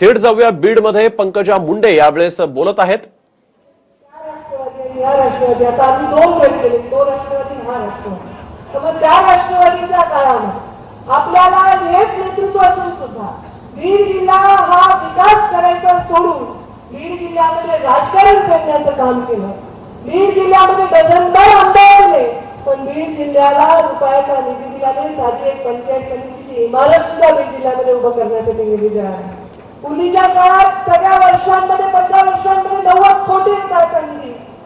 थेट जाऊया बीडमध्ये पंकजा मुंडे यावेळेस बोलत आहेत. या राष्ट्रवादी आता आम्ही दोन गट केले. तो राष्ट्रवादी हा राष्ट्रवादी तर मग त्या राष्ट्रवादीच्या काळामध्ये आपल्याला हेच नेतृत्व असून सुद्धा बीड जिल्हा हा विकास करायचा सोडून बीड जिल्ह्यामध्ये राजकारण करण्याचं काम केलं. बीड जिल्ह्यामध्ये डझनभर आमदार दिले पण बीड जिल्ह्याला रुपयाचा निधी दिला नाही. साधी एक पंचायत समितीची इमारत सुद्धा बीड जिल्ह्यामध्ये उभं करण्यासाठी निधी आहे पूर्वीच्या काळात सगळ्या वर्षांमध्ये पंधरा वर्षांमध्ये नव्वद कोटी रुपयाचा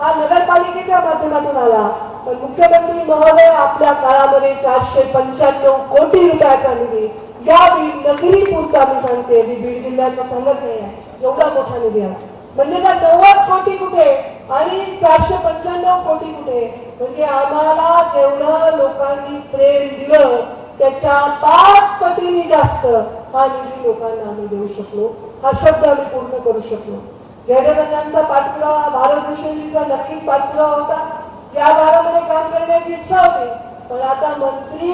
हा नगरपालिकेच्या माध्यमातून आला. पण मुख्यमंत्री महोदय आपल्या काळामध्ये चारशे पंच्याण्णव कोटी रुपयाचा निधी या बीड नगरी पुरता मी सांगते मी बीड जिल्ह्याचा सांगत नाही आहे. एवढा मोठा निधी आहे. म्हणजे त्या नव्वद कोटी कुठे आणि चारशे पंच्याण्णव कोटी कुठे म्हणजे आम्हाला जेवढं लोकांनी प्रेम दिलं त्याच्या पाच पटीने जास्त हा निधी लोकांना आम्ही देऊ शकलो. हा शब्द आम्ही पूर्ण करू शकलो. जयदेवांचा पाठपुरावा भारतभूषणजीचा नक्कीच पाठपुरावा होता. ज्या भागामध्ये काम करण्याची इच्छा होती पण आता मंत्री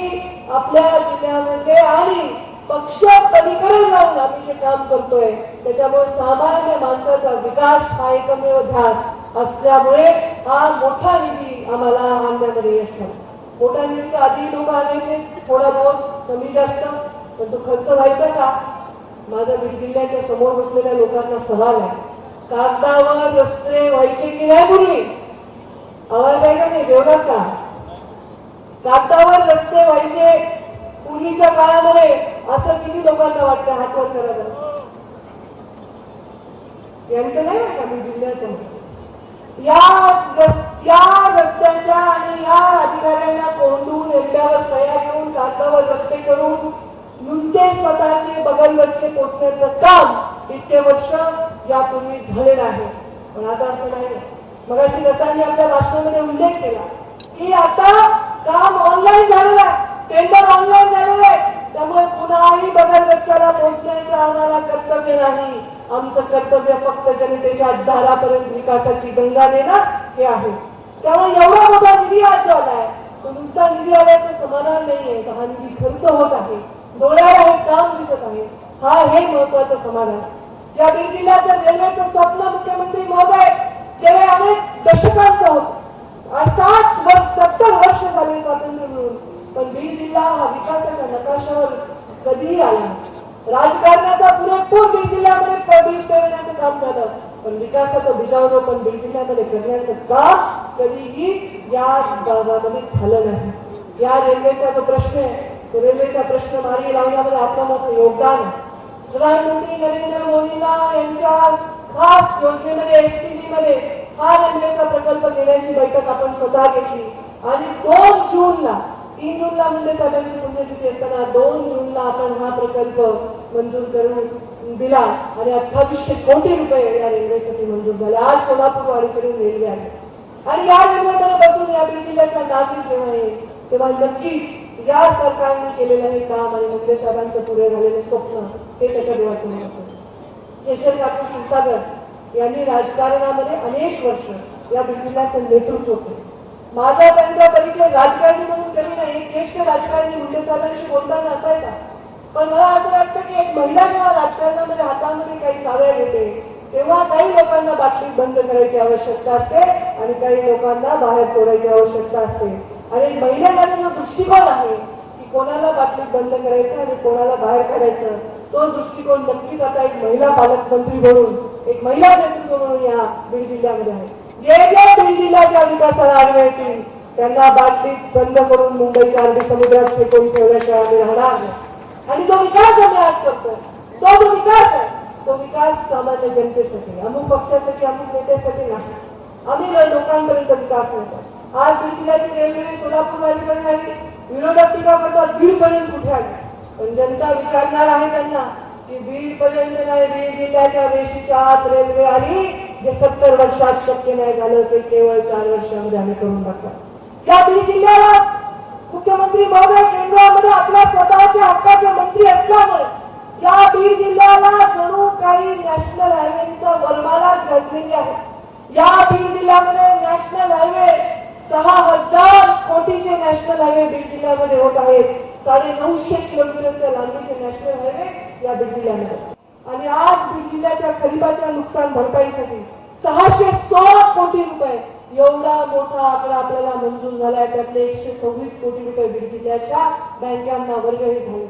आपल्या जिल्ह्यामध्ये आणि पक्ष पलीकडे जाऊन आम्ही जे काम करतोय त्याच्यामुळे सामान्य माणसाचा विकास हा एकमेव ध्यास असल्यामुळे हा मोठा निधी आम्हाला आणण्यामध्ये यश मोठा निधी आधी लोक आणायचे थोडा बहुत कमी जास्त. पण तो खर्च व्हायचा का? माझा बीड जिल्ह्याच्या समोर बसलेल्या लोकांना सवाल आहे. काकावर रस्ते व्हायचे की नाही पूर्वी? आवाज आहे का नाही? जेवणात का? कागदावर रस्ते व्हायचे पूर्वीच्या काळामध्ये असं किती लोकांना वाटतं हातवर करा यांचं नाही वाटतं मी जिल्ह्याचं? या या रस्त्याच्या आणि या अधिकाऱ्यांना कोंडून एकट्यावर सह्या घेऊन कागदावर रस्ते करून नुसते स्वतःचे बगलवरचे पोचण्याचं काम इतके वर्ष यापूर्वी झालेलं आहे. पण आता असं नाही. मगाशी रसांनी आपल्या भाषणामध्ये उल्लेख केला की आता काम ऑनलाईन झालेलं आहे. टेंडर ऑनलाईन झालेलं आहे. त्यामुळे कुणाही बगलवटकाला पोचण्याचं आम्हाला कर्तव्य नाही. आमचं कर्तव्य फक्त जनतेच्या दारापर्यंत विकासाची गंगा देणं हे आहे. त्यामुळे एवढा मोठा निधी आज आलाय. तो नुसता निधी आल्याचं समाधान नाहीये. तर हा निधी खर्च होत आहे. डोळ्याला हे काम दिसत आहे. हा हे महत्वाचं समाधान. ज्या बीड जिल्ह्याचं रेल्वेचं स्वप्न मुख्यमंत्री महोदय गेले अनेक दशकांचं होत सात वर्ष सत्तर वर्ष झाले स्वातंत्र्य मिळून. पण बीड जिल्हा हा विकासाच्या नकाशावर कधीही आला राजकारणाचा पुरेपूर बीड जिल्ह्यामध्ये प्रवेश करण्याचं काम झालं. पण विकासाचं बीजारोपण बीड जिल्ह्यामध्ये करण्याचं काम कधीही या भागामध्ये झालं नाही. या रेल्वेचा जो प्रश्न आहे तो रेल्वेचा प्रश्न मार्गी लावण्यामध्ये आपलं मोठं योगदान. प्रधानमंत्री नरेंद्र मोदींना यांच्या खास योजनेमध्ये एसटीजी मध्ये हा रेल्वेचा प्रकल्प घेण्याची बैठक आपण स्वतः घेतली. आणि दोन जूनला तीन जूनला म्हणजे साहेबांची पुण्यतिथी असताना दोन जूनला आपण हा प्रकल्प मंजूर करून दिला. आणि अठ्ठावीसशे कोटी रुपये या रेल्वेसाठी मंजूर झाले. आज सोलापूर वाडीकडून रेल्वे आहे आणि या रेल्वेमध्ये बसून या बीड जिल्ह्याचा नागरिक जेव्हा आहे तेव्हा नक्कीच ज्या सरकारने केलेलं हे काम आणि मुंडे साहेबांचं पुढे झालेलं स्वप्न हे त्याच्या डोळ्यात असेल कृष्ण काकू क्षीरसागर यांनी राजकारणामध्ये अनेक वर्ष या बीड नेतृत्व केलं. माझा त्यांचा परिचय राजकारणी म्हणून तरी नाही एक ज्येष्ठ राजकारणी मुंडे साहेबांशी बोलताना असायचा. पण मला असं वाटतं की एक महिला जेव्हा राजकारणामध्ये हातामध्ये काही चाव्या घेते तेव्हा काही लोकांना बातमी बंद करायची आवश्यकता असते आणि काही लोकांना बाहेर सोडायची आवश्यकता असते. आणि एक जो दृष्टिकोन आहे की कोणाला बाटलीत बंद करायचं आणि कोणाला बाहेर काढायचं तो दृष्टिकोन नक्कीच आता एक महिला पालकमंत्री म्हणून एक महिला नेतृत्व म्हणून या बीड जिल्ह्यामध्ये आहे. जे जे बीड जिल्ह्याच्या विकासाला आडवे येतील त्यांना बाटलीत बंद करून मुंबईच्या अरबी समुद्रात फेकून ठेवल्याशिवाय आम्ही राहणार नाही. आणि जो विकास आम्ही आज करतो तो जो विकास आहे तो विकास सामान्य जनतेसाठी अमुक पक्षासाठी अमुक नेत्यासाठी नाही. आम्ही लोकांपर्यंत विकास करतो आज बीड रेल्वे सोलापूर वालीपर्यंत आली विरोधक टीका करतात बीड पर्यंत कुठे आली पण जनता विचारणार आहे त्यांना की बीड पर्यंत नाही बीड जिल्ह्याच्या वेशीच्या आत रेल्वे आली जे सत्तर वर्षात शक्य नाही झालं ते केवळ चार वर्षामध्ये आम्ही करून टाकतात त्या बीड जिल्ह्याला मुख्यमंत्री महोदय केंद्रामध्ये आपल्या स्वतःच्या हक्काचे मंत्री असल्यामुळे या बीड जिल्ह्याला जणू काही नॅशनल हायवेचा वलमाला घडलेली आहे. या बीड जिल्ह्यामध्ये नॅशनल हायवे सहा हजार कोटीचे नॅशनल हायवे बीड जिल्ह्यामध्ये होत आहेत. साडे नऊशे किलोमीटरच्या लांबीचे नॅशनल हायवे या बीड जिल्ह्यामध्ये आणि आज बीड जिल्ह्याच्या खरीपाच्या नुकसान भरपाईसाठी सहाशे सोळा कोटी रुपये एवढा मोठा आकडा आपल्याला मंजूर झालाय. त्यातले एकशे सव्वीस कोटी रुपये बीड जिल्ह्याच्या बँकांना वर्गही झाले.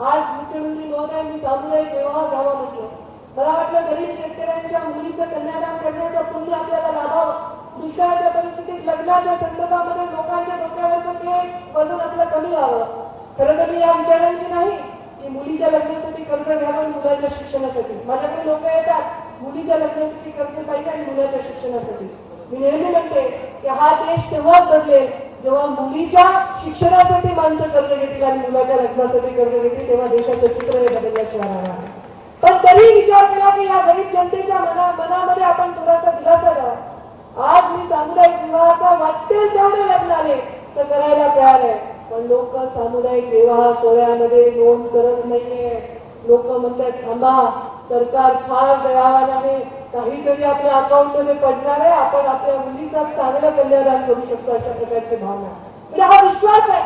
आज मुख्यमंत्री महोदयांनी मी सामुदायिक व्यवहार घ्यावा म्हटलं. मला वाटलं गरीब शेतकऱ्यांच्या मुलीचं कन्यादान करण्याचं पुण्य आपल्याला लाभावं. दुष्काळाच्या परिस्थितीत लग्नाच्या संदर्भामध्ये लोकांच्या डोक्यावरचं ते वजन आपलं कमी व्हावं. खरं तर मी या विचारांची नाही की मुलीच्या लग्नासाठी कर्ज घ्यावं मुलाच्या शिक्षणासाठी. माझ्याकडे लोक येतात मुलीच्या लग्नासाठी कर्ज पाहिजे आणि मुलाच्या शिक्षणासाठी. मी नेहमी म्हणते की हा देश तेव्हाच बदलेल जेव्हा मुलीच्या शिक्षणासाठी माणसं कर्ज घेतील आणि मुलाच्या लग्नासाठी कर्ज घेतील तेव्हा देशाचं चित्र हे बदलल्याशिवाय राहणार पण तरी विचार केला की या गरीब जनतेच्या मना मनामध्ये आपण थोडासा दिलासा द्यावा. आज मी सामुदायिक विवाहाचा वाटेल जेवढे लग्न आले तर करायला तयार आहे. पण लोक सामुदायिक विवाह सोहळ्यामध्ये नोंद करत नाहीये. लोक म्हणतात थांबा सरकार फार दयावान आहे काहीतरी आपल्या अकाउंटमध्ये पडणार आहे. आपण आपल्या मुलीचा चांगलं कल्याण करू शकतो. अशा प्रकारची भावना. म्हणजे हा विश्वास आहे.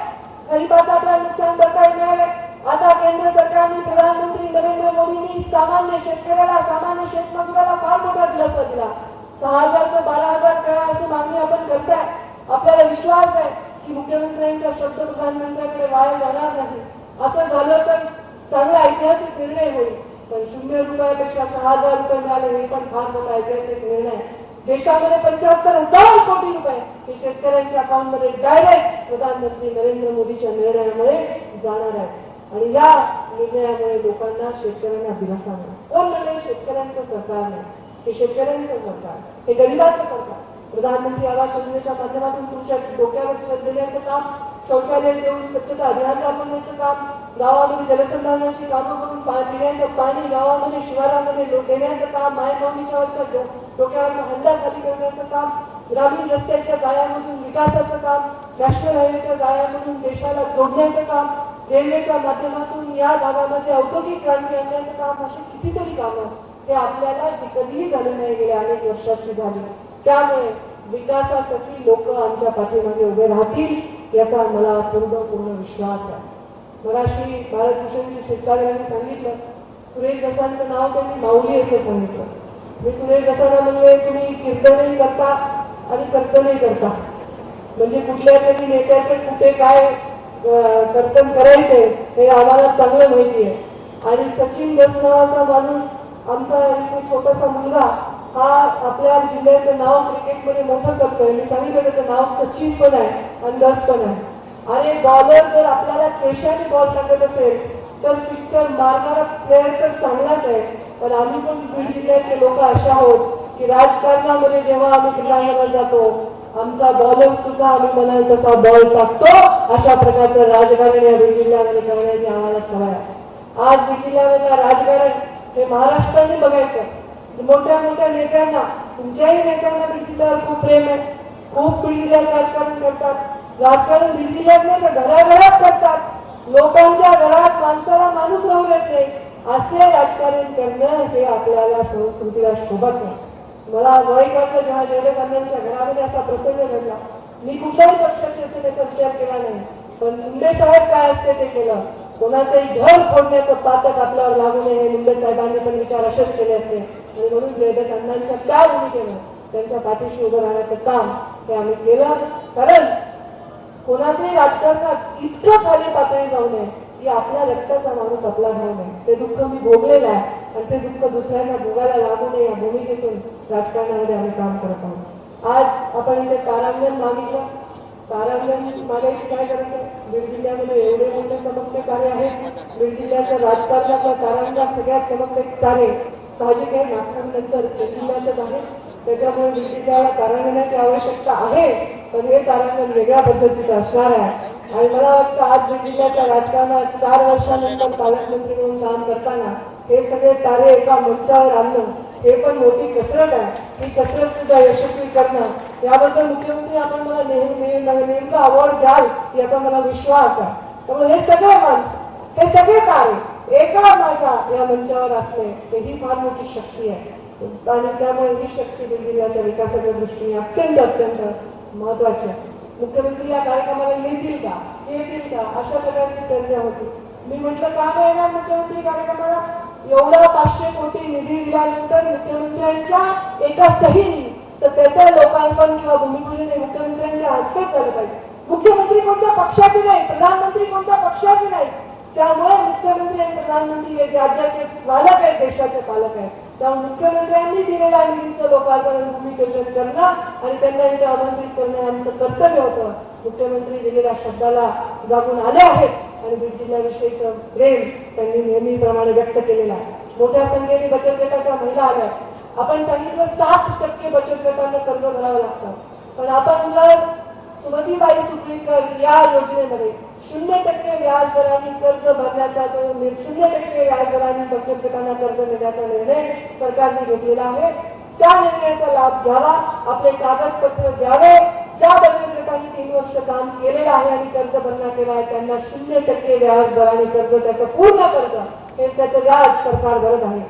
गरीबाचं आपला नुकसान भरपाई मिळाले आता केंद्र सरकारने प्रधानमंत्री नरेंद्र मोदींनी सामान्य शेतकऱ्याला सामान्य शेतमजुराला फार मोठा दिलासा दिला. सहा हजारचं बारा हजार करा असं मागणी आपण करताय. आपल्याला विश्वास आहे की मुख्यमंत्र्यांचा शब्द प्रधानमंत्र्यांकडे वाया जाणार नाही. असं झालं तर चांगला ऐतिहासिक निर्णय होईल. पण शून्य रुपयापेक्षा सहा हजार रुपये मिळाले हे पण फार मोठा ऐतिहासिक निर्णय. आहे. देशामध्ये पंच्याहत्तर हजार कोटी रुपये हे शेतकऱ्यांच्या अकाउंटमध्ये डायरेक्ट प्रधानमंत्री नरेंद्र मोदीच्या निर्णयामुळे जाणार आहे आणि या निर्णयामुळे लोकांना शेतकऱ्यांना दिलासा मिळेल. कोण म्हणजे शेतकऱ्यांचं सरकार नाही हे शेतकऱ्यांचं सरकार हे गरिबाचं सरकार प्रधानमंत्री आवास योजनेच्या माध्यमातून तुमच्या डोक्यावर छत काम शौचालय देऊन स्वच्छता अभियान राबवण्याचं काम गावामध्ये जलसंधारणाची कामं करून पिण्याचं पाणी गावामध्ये शिवारामध्ये देण्याचं काम मायमावणीच्या डोक्यावर डोक्यावरचा हंडा खाली करण्याचं काम ग्रामीण रस्त्याच्या जाळ्यामधून विकासाचं काम नॅशनल हायवेच्या जाळ्यामधून देशाला जोडण्याचं काम रेल्वेच्या माध्यमातून या भागामध्ये औद्योगिक क्रांती आणण्याचं काम अशी कितीतरी कामं हे आपल्याला कधीही झाली नाही गेल्या अनेक वर्षातली झाली. त्यामुळे विकासासाठी लोक आमच्या पाठीमागे उभे राहतील याचा मला पूर्ण पूर्ण विश्वास आहे. मगाशी बाळकृष्णजी शिस्कार यांनी सांगितलं सुरेश दसांचं नाव त्यांनी माऊली असं सांगितलं. मी सुरेश दसांना म्हणजे तुम्ही कीर्तनही करता आणि कर्तनही करता. म्हणजे कुठल्या तरी नेत्याचे कुठे काय कर्तन करायचे हे आम्हाला चांगलं माहिती आहे. आणि सचिन दस नावाचा माणूस आमचा एक छोटासा मुलगा हा आपल्या जिल्ह्याचं नाव क्रिकेटमध्ये मोठं करतोय. मी सांगितलं त्याचं नाव सचिन पण आहे आणि दस पण आहे. आणि बॉलर जर आपल्याला केशाने बॉल टाकत असेल तर सिक्सर मारणारा प्लेअर तर चांगलाच आहे. पण आम्ही पण बीड जिल्ह्याचे लोक असे आहोत की राजकारणामध्ये जेव्हा आम्ही क्रीडांगणात जातो आमचा बॉलर सुद्धा आम्ही म्हणाल तसा बॉल टाकतो. अशा प्रकारचं राजकारण या बीड जिल्ह्यामध्ये करण्याची आम्हाला सवय आहे. आज बीड जिल्ह्यामधलं राजकारण हे महाराष्ट्राने बघायचं. मोठ्या मोठ्या नेत्यांना तुमच्याही नेत्यांना बीड खूप प्रेम आहे. खूप बीड राजकारण करतात. राजकारण बीड नाही तर घराघरात करतात. लोकांच्या घरात माणसाला माणूस राहू देत नाही. असे राजकारण करणं हे आपल्याला संस्कृतीला शोभत नाही. मला वय करता जेव्हा जयदेवानंदच्या घरामध्ये असा प्रसंग घडला. मी कुठल्याही पक्षाचे असते त्याचा विचार केला नाही. पण मुंडे साहेब काय असते ते केलं. कोणाचंही घर फोडण्याचं पाचक आपल्यावर लागू नये हे मुंडे साहेबांनी पण विचार असेच केले असते. आणि म्हणून जयदेवानंदांच्या त्या भूमिकेनं त्यांच्या पाठीशी उभं राहण्याचं काम हे आम्ही केलं. कारण कोणाचंही राजकारणात इतकं खाली पातळी जाऊ नये की आपल्या रक्ताचा माणूस आपला भाऊ नये. ते दुःख मी भोगलेलं आहे आणि ते दुःख दुसऱ्यांना भोगायला लागू नये या भूमिकेतून राजकारणामध्ये आम्ही काम करत आहोत. आज आपण इथे कारांगण मागितलं. तारांगण मागायची काय गरज बीड जिल्ह्यामध्ये एवढे मोठे चमकते कार्य आहेत. बीड जिल्ह्याचं राजकारणातलं तारांगण सगळ्यात चमकते कार्य साहजिक आहे. नागपूर नंतर बीड जिल्ह्यातच आहे. त्याच्यामुळे बीड जिल्ह्याला तारांगणाची आवश्यकता आहे. पण हे तारांगण वेगळ्या पद्धतीचं असणार आहे. आणि मला वाटतं आज बीड जिल्ह्याच्या राजकारणात चार वर्षानंतर पालकमंत्री म्हणून काम करताना हे सगळे तारे एका मंचावर आणणं हे पण मोठी कसरत आहे. ही कसरत सुद्धा यशस्वी करणं याबद्दल मुख्यमंत्री आपण मला नेहमी नेहमी- नेमका अवॉर्ड द्याल याचा मला विश्वास आहे. त्यामुळे हे सगळे माणसं हे सगळे कार्य एका माझ्या या मंचावर असणे त्याची ही फार मोठी शक्ती आहे. आणि त्यामुळे ही शक्ती म्हणजे जिल्ह्याच्या विकासाच्या दृष्टीने अत्यंत अत्यंत महत्वाची आहे. मुख्यमंत्री या कार्यक्रमाला येतील का? येतील का? अशा प्रकारची चर्चा होती. मी म्हटलं का नाही येणार मुख्यमंत्री कार्यक्रमाला? एवढा पाचशे कोटी निधी दिल्यानंतर मुख्यमंत्र्यांच्या एका सही तर त्याचं लोकार्पण किंवा भूमिपूजन हे मुख्यमंत्र्यांच्या हस्तेच झालं पाहिजे. मुख्यमंत्री कोणत्या पक्षाचे नाही प्रधानमंत्री कोणत्या पक्षाचे नाही? त्यामुळे मुख्यमंत्री आणि प्रधानमंत्री हे राज्याचे पालक आहेत देशाचे पालक आहेत. त्यामुळे मुख्यमंत्र्यांनी दिलेल्या निधीचं लोकार्पण भूमिपूजन करणं आणि त्यांना इथे आमंत्रित करणं हे आमचं कर्तव्य होतं. मुख्यमंत्री दिलेल्या शब्दाला जागून आले आहेत आणि बीड जिल्ह्याविषयीचं प्रेम त्यांनी नेहमीप्रमाणे व्यक्त केलेलं आहे. मोठ्या संख्येने बचत गटाच्या महिला आल्या आपण सांगितलं सात टक्के बचत गटांना कर्ज भरावं लागतं. पण आपण जर सुमतीबाई सुप्रीकर या योजनेमध्ये शून्य टक्के व्याज दराने कर्ज भरण्याचा जो म्हणजे शून्य टक्के व्याज दराने बचत गटांना कर्ज देण्याचा निर्णय सरकारने घेतलेला आहे. त्या निर्णयाचा लाभ घ्यावा आपले कागदपत्र द्यावे. ज्या बचत गटांनी तीन वर्ष काम केलेलं आहे आणि कर्ज भरणा केला आहे त्यांना शून्य टक्के व्याज दराने कर्ज त्याचं पूर्ण कर्ज हे त्याचं व्याज सरकार भरत आहे.